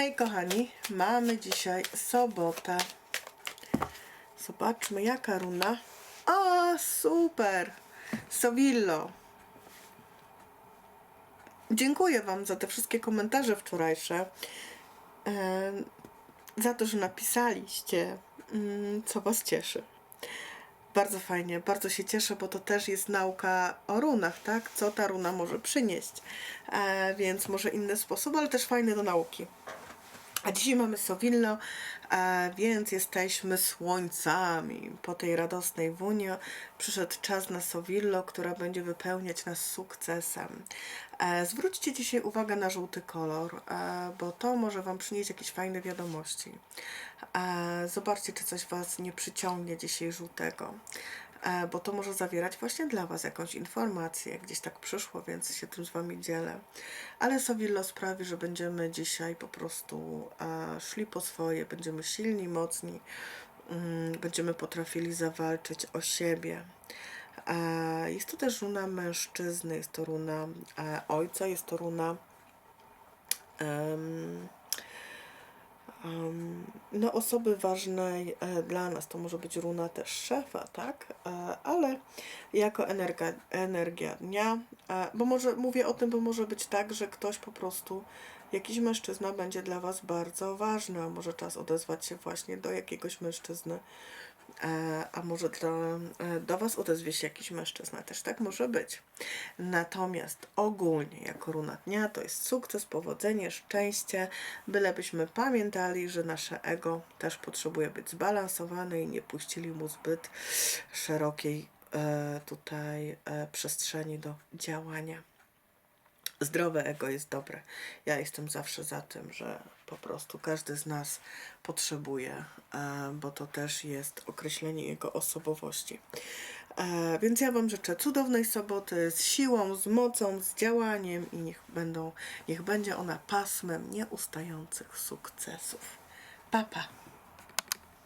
Hej kochani, mamy dzisiaj sobotę. Zobaczmy jaka runa. O, super! Sovillo. Dziękuję Wam za te wszystkie komentarze wczorajsze. Za to, że napisaliście, mm, co Was cieszy. Bardzo fajnie, bardzo się cieszę, bo to też jest nauka o runach, tak? Co ta runa może przynieść. E, więc może inny sposób, ale też fajny do nauki. A dzisiaj mamy Sowillo, więc jesteśmy słońcami. Po tej radosnej wunie przyszedł czas na Sowillo, która będzie wypełniać nas sukcesem. E, zwróćcie dzisiaj uwagę na żółty kolor, e, bo to może Wam przynieść jakieś fajne wiadomości. E, zobaczcie, czy coś Was nie przyciągnie dzisiaj żółtego bo to może zawierać właśnie dla Was jakąś informację. Gdzieś tak przyszło, więc się tym z Wami dzielę. Ale Sowillo sprawi, że będziemy dzisiaj po prostu e, szli po swoje, będziemy silni, mocni, mm, będziemy potrafili zawalczyć o siebie. E, jest to też runa mężczyzny, jest to runa e, ojca, jest to runa. em, Em, no, osoby ważnej e, dla nas to może być runa też szefa, tak? E, ale jako energia, energia dnia, e, bo może mówię o tym, bo może być tak, że ktoś po prostu, jakiś mężczyzna będzie dla Was bardzo ważny, a może czas odezwać się właśnie do jakiegoś mężczyzny, a może dla, e, do Was odezwie się jakiś mężczyzna, też tak może być. Natomiast ogólnie jako runa dnia to jest sukces, powodzenie, szczęście, bylebyśmy pamiętali, że nasze ego też potrzebuje być zbalansowane i nie puścili mu zbyt szerokiej e, tutaj e, przestrzeni do działania. Zdrowe ego jest dobre. Ja jestem zawsze za tym, że po prostu każdy z nas potrzebuje, e, bo to też jest określenie jego osobowości. E, Więc ja Wam życzę cudownej soboty z siłą, z mocą, z działaniem i niech, będą, niech będzie ona pasmem nieustających sukcesów. Pa, pa.